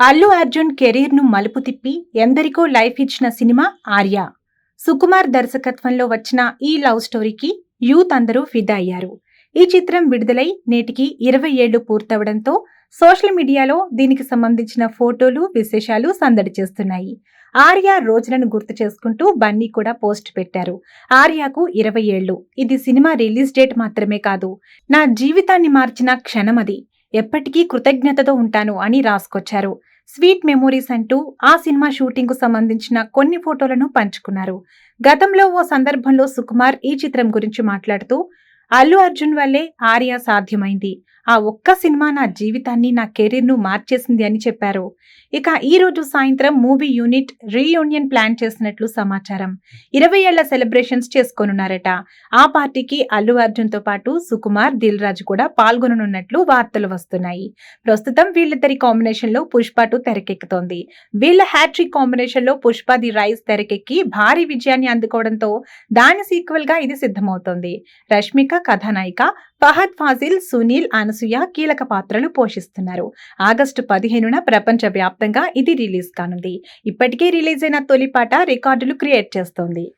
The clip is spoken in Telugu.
అల్లు అర్జున్ కెరీర్ను మలుపు తిప్పి ఎందరికో లైఫ్ ఇచ్చిన సినిమా ఆర్య. సుకుమార్ దర్శకత్వంలో వచ్చిన ఈ లవ్ స్టోరీకి యూత్ అందరూ ఫిదా అయ్యారు ఈ చిత్రం విడుదలై నేటికి ఇరవై ఏళ్ళు పూర్తవడంతో సోషల్ మీడియాలో దీనికి సంబంధించిన ఫోటోలు విశేషాలు సందడి చేస్తున్నాయి. ఆర్య రోజులను గుర్తు చేసుకుంటూ బన్నీ కూడా పోస్ట్ పెట్టారు. ఆర్యకు ఇరవై ఏళ్ళు ఇది సినిమా రిలీజ్ డేట్ మాత్రమే కాదు. నా జీవితాన్ని మార్చిన క్షణం అది ఎప్పటికీ కృతజ్ఞతతో ఉంటాను అని రాసుకొచ్చారు. స్వీట్ మెమోరీస్ అంటూ ఆ సినిమా షూటింగ్కు సంబంధించిన కొన్ని ఫోటోలను పంచుకున్నారు. గతంలో ఓ సందర్భంలో సుకుమార్ ఈ చిత్రం గురించి మాట్లాడుతూ అల్లు అర్జున్ వల్లే ఆర్య సాధ్యమైంది. ఆ ఒక్క సినిమా నా జీవితాన్ని నా కెరీర్ను మార్చేసింది అని చెప్పారు. ఇక ఈ రోజు సాయంత్రం మూవీ యూనిట్ రీయూనియన్ ప్లాన్ చేసినట్లు సమాచారం. ఇరవై ఏళ్ళ సెలబ్రేషన్స్ చేసుకోనున్నారట. ఆ పార్టీకి అల్లు అర్జున్తో పాటు సుకుమార్ దిల్ రాజు కూడా పాల్గొననున్నట్లు వార్తలు వస్తున్నాయి. ప్రస్తుతం వీళ్ళిద్దరి కాంబినేషన్లో పుష్ప టూ తెరకెక్కుతోంది. వీళ్ళ హ్యాట్రిక్ కాంబినేషన్లో పుష్ప ది రైస్ తెరకెక్కి భారీ విజయాన్ని అందుకోవడంతో దాని సీక్వెల్గా ఇది సిద్ధమవుతోంది. రష్మిక కథానాయిక ఫహద్ ఫాజిల్ సునీల్ అనసూయ కీలక పాత్రలు పోషిస్తున్నారు. ఆగస్టు పదిహేనున ప్రపంచ వ్యాప్తంగా ఇది రిలీజ్ కానుంది. ఇప్పటికే రిలీజ్ అయిన తొలి పాట రికార్డులు క్రియేట్ చేస్తోంది.